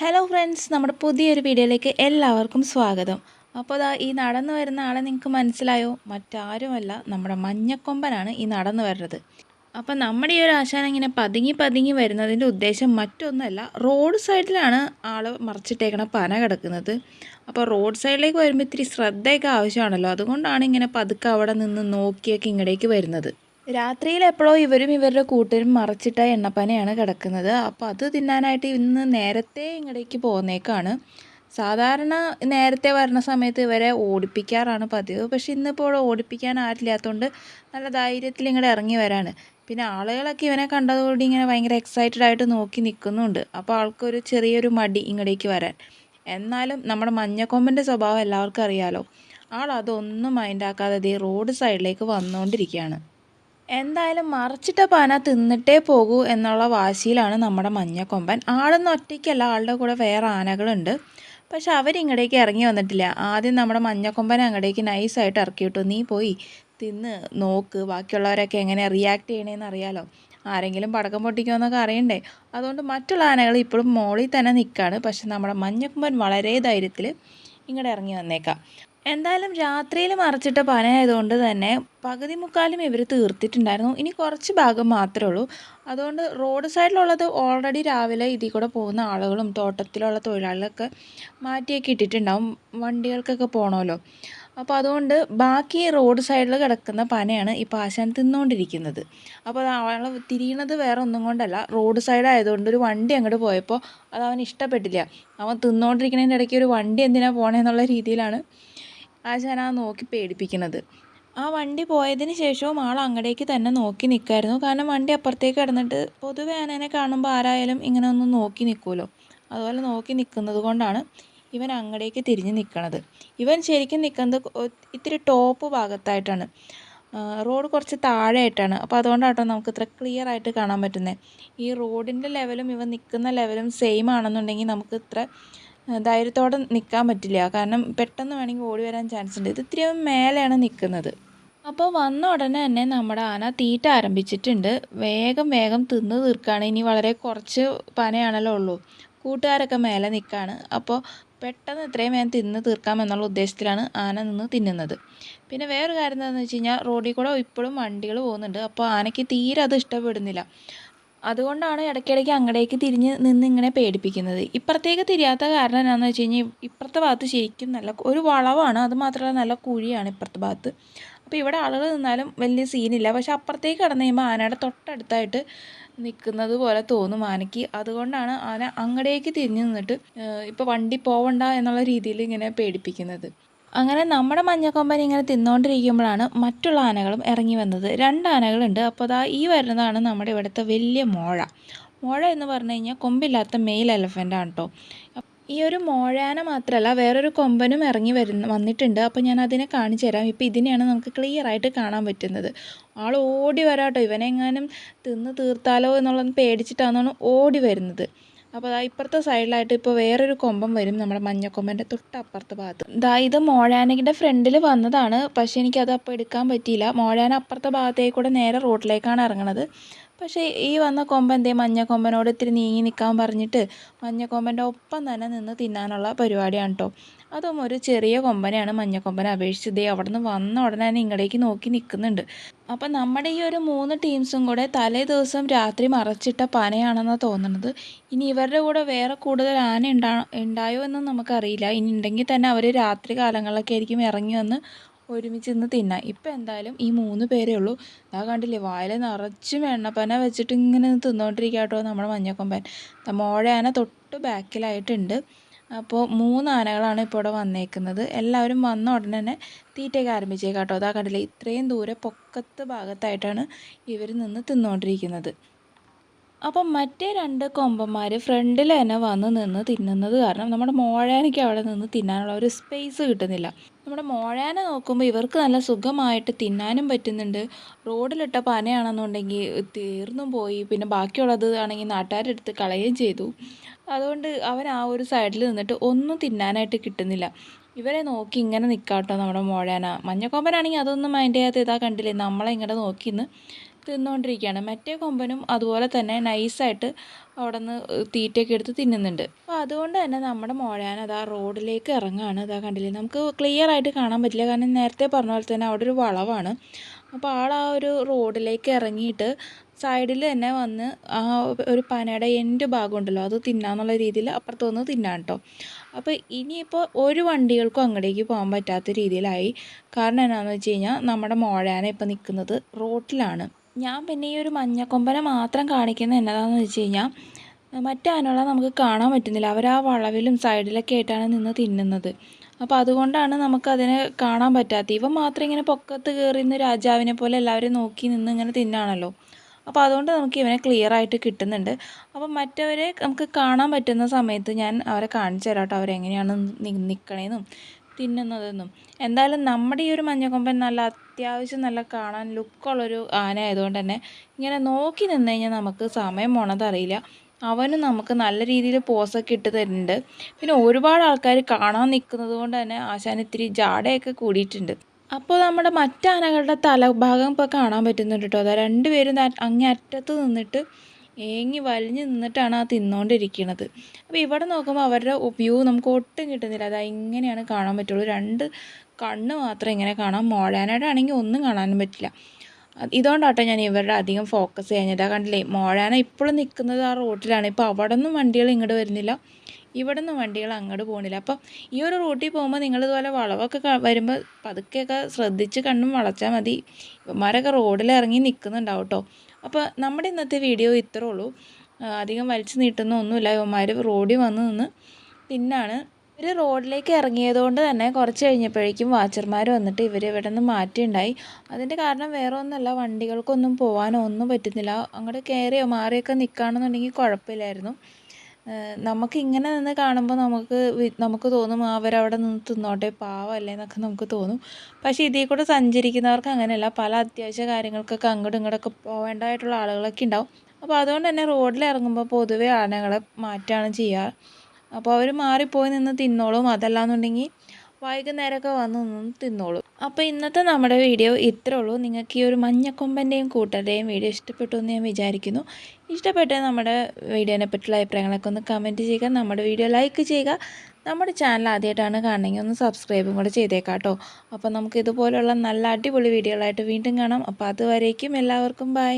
Hello friends നമ്മുടെ പുതിയൊരു വീഡിയോയിലേക്ക് എല്ലാവർക്കും സ്വാഗതം. അപ്പോൾ അതാ ഈ നടന്നു വരുന്ന ആളെ നിങ്ങൾക്ക് മനസ്സിലായോ? മറ്റാരുമല്ല നമ്മുടെ മഞ്ഞക്കൊമ്പനാണ് ഈ നടന്നു വരുന്നത്. അപ്പം നമ്മുടെ ഈ ഒരു ആശാൻ ഇങ്ങനെ പതുങ്ങി പതുങ്ങി വരുന്നതിന്റെ ഉദ്ദേശം മറ്റൊന്നുമല്ല റോഡ് സൈഡിലാണ് ആൾ മറച്ചിട്ടേക്കണ പന കിടക്കുന്നത്. അപ്പോൾ റോഡ് സൈഡിലേക്ക് വരുമ്പോൾ ഇത്തിരി ശ്രദ്ധയൊക്കെ ആവശ്യമാണല്ലോ. അതുകൊണ്ടാണ് ഇങ്ങനെ പതുക്കെ അവിടെ നിന്ന് നോക്കിയൊക്കെ ഇങ്ങടേക്ക് വരുന്നത്. രാത്രിയിൽ എപ്പോഴോ ഇവരും ഇവരുടെ കൂട്ടരും മറച്ചിട്ട എണ്ണപ്പനയാണ് കിടക്കുന്നത്. അപ്പോൾ അത് തിന്നാനായിട്ട് ഇന്ന് നേരത്തെ ഇങ്ങടേക്ക് പോകുന്നേക്കാണ് സാധാരണ നേരത്തെ വരുന്ന സമയത്ത് ഇവരെ ഓടിപ്പിക്കാറാണ് പതിവ്. പക്ഷെ ഇന്നിപ്പോൾ ഓടിപ്പിക്കാൻ ആരില്ലാത്തതുകൊണ്ട് നല്ല ധൈര്യത്തിൽ ഇങ്ങോട്ട് ഇറങ്ങി വരാണ്. പിന്നെ ആളുകളൊക്കെ ഇവനെ കണ്ടതുകൊണ്ട് ഇങ്ങനെ ഭയങ്കര എക്സൈറ്റഡ് ആയിട്ട് നോക്കി നിൽക്കുന്നുണ്ട് അപ്പോൾ ആൾക്കൊരു ചെറിയൊരു മടി ഇങ്ങടേക്ക് വരാൻ. എന്നാലും നമ്മുടെ മഞ്ഞക്കൊമ്പന്റെ സ്വഭാവം എല്ലാവർക്കും അറിയാലോ. ആൾ അതൊന്നും മൈൻഡാക്കാതെ റോഡ് സൈഡിലേക്ക് വന്നുകൊണ്ടിരിക്കുകയാണ് എന്തായാലും മറിച്ചിട്ട പാന തിന്നിട്ടേ പോകൂ എന്നുള്ള വാശിയിലാണ് നമ്മുടെ മഞ്ഞക്കൊമ്പൻ ആളൊന്നും ഒറ്റയ്ക്കല്ല ആളുടെ കൂടെ വേറെ ആനകളുണ്ട്. പക്ഷെ അവരിങ്ങടേക്ക് ഇറങ്ങി വന്നിട്ടില്ല. ആദ്യം നമ്മുടെ മഞ്ഞക്കൊമ്പൻ അങ്ങടേക്ക് നൈസായിട്ട് ഇറക്കി വിട്ടു നീ പോയി തിന്ന് നോക്ക് ബാക്കിയുള്ളവരൊക്കെ എങ്ങനെ റിയാക്ട് ചെയ്യണേന്ന് അറിയാലോ. ആരെങ്കിലും പടക്കം പൊട്ടിക്കുമെന്നൊക്കെ അറിയണ്ടേ? അതുകൊണ്ട് മറ്റുള്ള ആനകൾ ഇപ്പോഴും മോളിൽ തന്നെ നിൽക്കുകയാണ് പക്ഷെ നമ്മുടെ മഞ്ഞക്കൊമ്പൻ വളരെ ധൈര്യത്തിൽ ഇങ്ങോട്ട് ഇറങ്ങി വന്നേക്കാം. എന്തായാലും രാത്രിയിൽ മറച്ചിട്ട പനയായതുകൊണ്ട് തന്നെ പകുതി മുക്കാലും ഇവർ തീർത്തിട്ടുണ്ടായിരുന്നു. ഇനി കുറച്ച് ഭാഗം മാത്രമേ ഉള്ളൂ. അതുകൊണ്ട് റോഡ് സൈഡിലുള്ളത് ഓൾറെഡി രാവിലെ ഇതിൽ കൂടെ പോകുന്ന ആളുകളും തോട്ടത്തിലുള്ള തൊഴിലാളികളൊക്കെ മാറ്റിയൊക്കെ ഇട്ടിട്ടുണ്ടാവും. വണ്ടികൾക്കൊക്കെ പോകണമല്ലോ അപ്പോൾ അതുകൊണ്ട് ബാക്കി റോഡ് സൈഡിൽ കിടക്കുന്ന പനയാണ് ഈ പാശാൻ തിന്നുകൊണ്ടിരിക്കുന്നത് അപ്പോൾ അത് ആൾ തിരിയണത് വേറെ ഒന്നും കൊണ്ടല്ല. റോഡ് സൈഡ് ആയതുകൊണ്ട് ഒരു വണ്ടി അങ്ങോട്ട് പോയപ്പോൾ അത് അവൻ ഇഷ്ടപ്പെട്ടില്ല. അവൻ തിന്നുകൊണ്ടിരിക്കുന്നതിന്റെ ഇടയ്ക്ക് ഒരു വണ്ടി എന്തിനാണ് പോകണമെന്നുള്ള രീതിയിലാണ് ആശാൻ ആ നോക്കി പേടിപ്പിക്കുന്നത്. ആ വണ്ടി പോയതിന് ശേഷവും ആൾ അങ്ങടേക്ക് തന്നെ നോക്കി നിൽക്കായിരുന്നു കാരണം വണ്ടി അപ്പുറത്തേക്ക് കിടന്നിട്ട് പൊതുവെ ആനേനെ കാണുമ്പോൾ ആരായാലും ഇങ്ങനെ ഒന്ന് നോക്കി നിൽക്കുമല്ലോ അതുപോലെ നോക്കി നിൽക്കുന്നത് കൊണ്ടാണ് ഇവൻ അങ്ങടേക്ക് തിരിഞ്ഞ് നിൽക്കണത് ഇവൻ ശരിക്കും നിൽക്കുന്നത് ഇത്തിരി ടോപ്പ് ഭാഗത്തായിട്ടാണ്. റോഡ് കുറച്ച് താഴെയായിട്ടാണ്. അപ്പോൾ അതുകൊണ്ടാട്ടോ നമുക്ക് ഇത്ര ക്ലിയർ ആയിട്ട് കാണാൻ പറ്റുന്നത് ഈ റോഡിന്റെ ലെവലും ഇവൻ നിൽക്കുന്ന ലെവലും സെയിം ആണെന്നുണ്ടെങ്കിൽ നമുക്ക് ഇത്ര ധൈര്യത്തോടെ നിൽക്കാൻ പറ്റില്ല. കാരണം പെട്ടെന്ന് വേണമെങ്കിൽ ഓടി വരാൻ ചാൻസ് ഉണ്ട്. ഇത് ഇത്തിരി മേലെയാണ് നിൽക്കുന്നത് അപ്പോൾ വന്ന ഉടനെ തന്നെ നമ്മുടെ ആന തീറ്റ ആരംഭിച്ചിട്ടുണ്ട്. വേഗം വേഗം തിന്ന് തീർക്കുകയാണ് ഇനി വളരെ കുറച്ച് പനയാണല്ലോ ഉള്ളൂ. കൂട്ടുകാരൊക്കെ മേലെ നിൽക്കുകയാണ് അപ്പോൾ പെട്ടെന്ന് എത്രയും വേഗം തിന്ന് തീർക്കാം എന്നുള്ള ഉദ്ദേശത്തിലാണ് ആന നിന്ന് തിന്നുന്നത്. പിന്നെ വേറൊരു കാര്യം എന്താണെന്ന് വെച്ച് കഴിഞ്ഞാൽ റോഡിൽ കൂടെ ഇപ്പോഴും വണ്ടികൾ പോകുന്നുണ്ട്. അപ്പോൾ ആനയ്ക്ക് തീരെ അത് ഇഷ്ടപ്പെടുന്നില്ല. അതുകൊണ്ടാണ് ഇടയ്ക്കിടയ്ക്ക് അങ്ങടേക്ക് തിരിഞ്ഞ് നിന്ന് ഇങ്ങനെ പേടിപ്പിക്കുന്നത്. ഇപ്പുറത്തേക്ക് തിരിയാത്ത കാരണം എന്താണെന്ന് വെച്ച് കഴിഞ്ഞാൽ ഇപ്പുറത്തെ ഭാഗത്ത് ശരിക്കും നല്ല ഒരു വളവാണ്. അത് മാത്രമല്ല നല്ല കുഴിയാണ് ഇപ്പുറത്തെ ഭാഗത്ത്. അപ്പോൾ ഇവിടെ ആളുകൾ നിന്നാലും വലിയ സീനില്ല. പക്ഷെ അപ്പുറത്തേക്ക് കടന്നു കഴിയുമ്പോൾ ആനയുടെ തൊട്ടടുത്തായിട്ട് നിൽക്കുന്നത് പോലെ തോന്നും ആനയ്ക്ക്. അതുകൊണ്ടാണ് ആന അങ്ങടേക്ക് തിരിഞ്ഞു നിന്നിട്ട് ഇപ്പോൾ വണ്ടി പോവണ്ട എന്നുള്ള രീതിയിൽ ഇങ്ങനെ പേടിപ്പിക്കുന്നത്. അങ്ങനെ നമ്മുടെ മഞ്ഞക്കൊമ്പൻ ഇങ്ങനെ തിന്നുകൊണ്ടിരിക്കുമ്പോഴാണ് മറ്റുള്ള ആനകളും ഇറങ്ങി വന്നത്. രണ്ട് ആനകളുണ്ട്. അപ്പോൾ അതാ ഈ വരുന്നതാണ് നമ്മുടെ ഇവിടുത്തെ വലിയ മോഴ. മോഴ എന്ന് പറഞ്ഞു കഴിഞ്ഞാൽ കൊമ്പില്ലാത്ത മെയിൽ എലഫന്റാണ് കേട്ടോ ഈ ഒരു മോഴാന മാത്രമല്ല വേറൊരു കൊമ്പനും ഇറങ്ങി വരുന്ന വന്നിട്ടുണ്ട്. അപ്പോൾ ഞാൻ അതിനെ കാണിച്ചു തരാം. ഇപ്പോൾ ഇതിനെയാണ് നമുക്ക് ക്ലിയർ ആയിട്ട് കാണാൻ പറ്റുന്നത്. ആൾ ഓടി വരാട്ടോ ഇവനെങ്ങാനും തിന്ന് തീർത്താലോ എന്നുള്ളത് പേടിച്ചിട്ടാണെന്നാണ് ഓടി വരുന്നത്. അപ്പോൾ അതാ ഇപ്പുറത്തെ സൈഡിലായിട്ട് ഇപ്പോൾ വേറൊരു കൊമ്പം വരും നമ്മുടെ മഞ്ഞക്കൊമ്പന്റെ തൊട്ടപ്പുറത്തെ ഭാഗത്ത്. ഇതാ ഇത് മോഴാനകിന്റെ ഫ്രണ്ടിൽ വന്നതാണ്. പക്ഷേ എനിക്കത് അപ്പോൾ എടുക്കാൻ പറ്റിയില്ല. മോഴാന അപ്പുറത്തെ ഭാഗത്തേക്കൂടെ നേരെ റോഡിലേക്കാണ് ഇറങ്ങണത്. പക്ഷേ ഈ വന്ന കൊമ്പൻ എന്തേ? മഞ്ഞ കൊമ്പനോട് ഇത്തിരി നീങ്ങി നിൽക്കാൻ പറഞ്ഞിട്ട് മഞ്ഞ മഞ്ഞക്കൊമ്പന്റെ ഒപ്പം തന്നെ നിന്ന് തിന്നാനുള്ള പരിപാടിയാണ് കേട്ടോ അതും ഒരു ചെറിയ കൊമ്പനെയാണ് മഞ്ഞക്കൊമ്പനെ അപേക്ഷിച്ച് ദേ അവിടെ നിന്ന് വന്ന ഉടനെ തന്നെ ഇങ്ങടേക്ക് നോക്കി നിൽക്കുന്നുണ്ട്. അപ്പം നമ്മുടെ ഈ ഒരു മൂന്ന് ടീംസും കൂടെ തലേ ദിവസം രാത്രി മറച്ചിട്ട പനയാണെന്നാണ് തോന്നുന്നത് ഇനി ഇവരുടെ കൂടെ വേറെ കൂടുതൽ ആന ഉണ്ടാ ഉണ്ടായോ എന്നും നമുക്കറിയില്ല. ഇനി ഉണ്ടെങ്കിൽ തന്നെ അവർ രാത്രി കാലങ്ങളിലൊക്കെ ആയിരിക്കും ഇറങ്ങി വന്ന് ഒരുമിച്ച് നിന്ന് തിന്നാം. ഇപ്പം എന്തായാലും ഈ മൂന്ന് പേരേ ഉള്ളൂ. അതാ കണ്ടില്ലേ വായിൽ നിറച്ചും എണ്ണപ്പന വെച്ചിട്ട് ഇങ്ങനെ തിന്നുകൊണ്ടിരിക്കുക കേട്ടോ നമ്മുടെ മഞ്ഞക്കൊമ്പൻ. മോഴയാന തൊട്ട് ബാക്കിലായിട്ടുണ്ട്. അപ്പോൾ മൂന്ന് ആനകളാണ് ഇപ്പോൾ ഇവിടെ വന്നേക്കുന്നത്. എല്ലാവരും വന്ന ഉടനെ തന്നെ തീറ്റയൊക്കെ ആരംഭിച്ചേക്കാട്ടോ അതാ കണ്ടില്ലേ ഇത്രയും ദൂരെ പൊക്കത്ത് ഭാഗത്തായിട്ടാണ് ഇവർ നിന്ന് തിന്നുകൊണ്ടിരിക്കുന്നത് അപ്പം മറ്റേ രണ്ട് കൊമ്പന്മാർ ഫ്രണ്ടിൽ തന്നെ വന്ന് നിന്ന് തിന്നുന്നത് കാരണം നമ്മുടെ മോഴാനയ്ക്ക് അവിടെ നിന്ന് തിന്നാനുള്ള ഒരു സ്പേസ് കിട്ടുന്നില്ല. നമ്മുടെ മോഴാനെ നോക്കുമ്പോൾ ഇവർക്ക് നല്ല സുഖമായിട്ട് തിന്നാനും പറ്റുന്നുണ്ട്. റോഡിലിട്ട പനയാണെന്നുണ്ടെങ്കിൽ തീർന്നും പോയി. പിന്നെ ബാക്കിയുള്ളത് ആണെങ്കിൽ നാട്ടുകാരെടുത്ത് കളയുകയും ചെയ്തു. അതുകൊണ്ട് അവൻ ആ ഒരു സൈഡിൽ നിന്നിട്ട് ഒന്നും തിന്നാനായിട്ട് കിട്ടുന്നില്ല. ഇവരെ നോക്കി ഇങ്ങനെ നിൽക്കാട്ടോ കേട്ടോ നമ്മുടെ മോഴാന. മഞ്ഞക്കൊമ്പനാണെങ്കിൽ അതൊന്നും മൈൻഡ് ചെയ്യാത്ത ഇതാ കണ്ടില്ലേ? നമ്മളെ ഇങ്ങനെ നോക്കി തിന്നുകൊണ്ടിരിക്കുകയാണ് മറ്റേ കൊമ്പനും അതുപോലെ തന്നെ നൈസായിട്ട് അവിടെ നിന്ന് തീറ്റയൊക്കെ എടുത്ത് തിന്നുന്നുണ്ട്. അപ്പോൾ അതുകൊണ്ട് തന്നെ നമ്മുടെ മോഴാൻ അത് ആ റോഡിലേക്ക് ഇറങ്ങുകയാണ്. അതാ കണ്ടില്ലേ? നമുക്ക് ക്ലിയർ ആയിട്ട് കാണാൻ പറ്റില്ല. കാരണം നേരത്തെ പറഞ്ഞ പോലെ തന്നെ അവിടെ ഒരു വളവാണ്. അപ്പോൾ ആൾ ആ ഒരു റോഡിലേക്ക് ഇറങ്ങിയിട്ട് സൈഡിൽ തന്നെ വന്ന് ആ ഒരു പനയുടെ എന്റെ ഭാഗം ഉണ്ടല്ലോ അത് തിന്നാന്നുള്ള രീതിയിൽ അപ്പുറത്ത് വന്ന് തിന്നാൻ കേട്ടോ അപ്പോൾ ഇനിയിപ്പോൾ ഒരു വണ്ടികൾക്കും അങ്ങോട്ടേക്ക് പോകാൻ പറ്റാത്ത രീതിയിലായി. കാരണം എന്നാന്ന് വെച്ച് കഴിഞ്ഞാൽ നമ്മുടെ മോഴാന ഇപ്പോൾ നിൽക്കുന്നത് റോട്ടിലാണ്. ഞാൻ പിന്നെ ഈ ഒരു മഞ്ഞക്കൊമ്പനെ മാത്രം കാണിക്കുന്ന എന്നതാണെന്ന് വെച്ച് കഴിഞ്ഞാൽ മറ്റേ ആനകളെ നമുക്ക് കാണാൻ പറ്റുന്നില്ല. അവർ ആ വളവിലും സൈഡിലൊക്കെ ആയിട്ടാണ് നിന്ന് തിന്നുന്നത്. അപ്പോൾ അതുകൊണ്ടാണ് നമുക്കതിനെ കാണാൻ പറ്റാത്തത്. ഇവ മാത്രം ഇങ്ങനെ പൊക്കത്ത് കയറി രാജാവിനെ പോലെ എല്ലാവരും നോക്കി നിന്ന് ഇങ്ങനെ തിന്നാണല്ലോ. അപ്പോൾ അതുകൊണ്ട് നമുക്ക് ഇവനെ ക്ലിയർ ആയിട്ട് കിട്ടുന്നുണ്ട്. അപ്പോൾ മറ്റവരെ നമുക്ക് കാണാൻ പറ്റുന്ന സമയത്ത് ഞാൻ അവരെ കാണിച്ചു തരാം കേട്ടോ. അവരെങ്ങനെയാണ് നിൽക്കണേന്നും തിന്നുന്നതെന്നും. എന്തായാലും നമ്മുടെ ഈ ഒരു മഞ്ഞക്കൊമ്പൻ നല്ല അത്യാവശ്യം നല്ല കാണാൻ ലുക്കുള്ളൊരു ആന ആയതുകൊണ്ട് തന്നെ ഇങ്ങനെ നോക്കി നിന്ന് കഴിഞ്ഞാൽ നമുക്ക് സമയം പോണതറിയില്ല അവനും നമുക്ക് നല്ല രീതിയിൽ പോസൊക്കെ ഇട്ട് തരുന്നുണ്ട്. പിന്നെ ഒരുപാട് ആൾക്കാർ കാണാൻ നിൽക്കുന്നത് കൊണ്ട് തന്നെ ആശാൻ ഇത്തിരി ജാടയൊക്കെ കൂടിയിട്ടുണ്ട്. അപ്പോൾ നമ്മുടെ മറ്റാനകളുടെ തലഭാഗം ഇപ്പോൾ കാണാൻ പറ്റുന്നുണ്ട് കേട്ടോ. അതാ രണ്ടുപേരും അങ്ങേ അറ്റത്ത് നിന്നിട്ട് ഏങ്ങി വലിഞ്ഞ് നിന്നിട്ടാണ് ആ തിന്നുകൊണ്ടിരിക്കുന്നത് അപ്പോൾ ഇവിടെ നോക്കുമ്പോൾ അവരുടെ വ്യൂ നമുക്ക് ഒട്ടും കിട്ടുന്നില്ല. അത് ഇങ്ങനെയാണ് കാണാൻ പറ്റുള്ളൂ. രണ്ട് കണ്ണ് മാത്രം ഇങ്ങനെ കാണാം. മോഴാനായിട്ടാണെങ്കിൽ ഒന്നും കാണാനും പറ്റില്ല. ഇതുകൊണ്ടാട്ടോ ഞാൻ ഇവരുടെ അധികം ഫോക്കസ് ചെയ്യുന്നത്. കണ്ടില്ലേ മോഴാന ഇപ്പോഴും നിൽക്കുന്നത് ആ റോട്ടിലാണ്. ഇപ്പോൾ അവിടെ നിന്നും വണ്ടികൾ ഇങ്ങോട്ട് വരുന്നില്ല. ഇവിടെ നിന്ന് വണ്ടികൾ അങ്ങോട്ട് പോകുന്നില്ല അപ്പം ഈ ഒരു റൂട്ടിൽ പോകുമ്പോൾ നിങ്ങൾ ഇതുപോലെ വളവൊക്കെ വരുമ്പോൾ പതുക്കെയൊക്കെ ശ്രദ്ധിച്ച് കണ്ണും വളച്ചാൽ മതി. ഇവന്മാരൊക്കെ റോഡിൽ ഇറങ്ങി നിൽക്കുന്നുണ്ടാവും കേട്ടോ അപ്പോൾ നമ്മുടെ ഇന്നത്തെ വീഡിയോ ഇത്രേ ഉള്ളൂ. അധികം വലിച്ചു നീട്ടുന്ന ഒന്നുമില്ല. ഇവന്മാർ റോഡിൽ വന്ന് നിന്ന് പിന്നാണ് ഇവർ റോഡിലേക്ക് ഇറങ്ങിയതുകൊണ്ട് തന്നെ കുറച്ച് കഴിഞ്ഞപ്പോഴേക്കും വാച്ചർമാർ വന്നിട്ട് ഇവർ ഇവിടെ നിന്ന് മാറ്റിയുണ്ടായി. അതിന്റെ കാരണം വേറെ ഒന്നുമല്ല. വണ്ടികൾക്കൊന്നും പോകാനോ ഒന്നും പറ്റുന്നില്ല. അങ്ങോട്ട് കയറിയോ മാറിയൊക്കെ നിൽക്കുകയാണെന്നുണ്ടെങ്കിൽ കുഴപ്പമില്ലായിരുന്നു. നമുക്ക് ഇങ്ങനെ നിന്ന് കാണുമ്പോൾ നമുക്ക് നമുക്ക് തോന്നും അവരവിടെ നിന്ന് തിന്നോട്ടെ പാവമല്ലേ എന്നൊക്കെ നമുക്ക് തോന്നും. പക്ഷേ ഇതിൽ കൂടെ സഞ്ചരിക്കുന്നവർക്ക് അങ്ങനെയല്ല. പല അത്യാവശ്യ കാര്യങ്ങൾക്കൊക്കെ അങ്ങോട്ടും ഇങ്ങോട്ടൊക്കെ പോകേണ്ടതായിട്ടുള്ള ആളുകളൊക്കെ ഉണ്ടാവും. അപ്പോൾ അതുകൊണ്ട് തന്നെ റോഡിൽ ഇറങ്ങുമ്പോൾ പൊതുവെ ആനകളെ മാറ്റാണ് ചെയ്യുക അപ്പോൾ അവർ മാറിപ്പോയി നിന്ന് തിന്നോളും. അതല്ലാന്നുണ്ടെങ്കിൽ വൈകുന്നേരമൊക്കെ വന്ന് നിന്ന് തിന്നോളും. അപ്പോൾ ഇന്നത്തെ നമ്മുടെ വീഡിയോ ഇത്രേ ഉള്ളൂ. നിങ്ങൾക്ക് ഈ ഒരു മഞ്ഞക്കൊമ്പന്റെയും കൂട്ടരുടെയും വീഡിയോ ഇഷ്ടപ്പെട്ടു എന്ന് ഞാൻ വിചാരിക്കുന്നു. ഇഷ്ടപ്പെട്ട നമ്മുടെ വീഡിയോനെ പറ്റിയുള്ള അഭിപ്രായങ്ങളൊക്കെ ഒന്ന് കമന്റ് ചെയ്യുക. നമ്മുടെ വീഡിയോ ലൈക്ക് ചെയ്യുക. നമ്മുടെ ചാനൽ ആദ്യമായിട്ടാണ് കാണണമെങ്കിൽ ഒന്ന് സബ്സ്ക്രൈബും കൂടെ ചെയ്തേക്കാട്ടോ അപ്പോൾ നമുക്ക് ഇതുപോലുള്ള നല്ല അടിപൊളി വീഡിയോകളായിട്ട് വീണ്ടും കാണാം. അപ്പോൾ അതുവരേക്കും എല്ലാവർക്കും ബൈ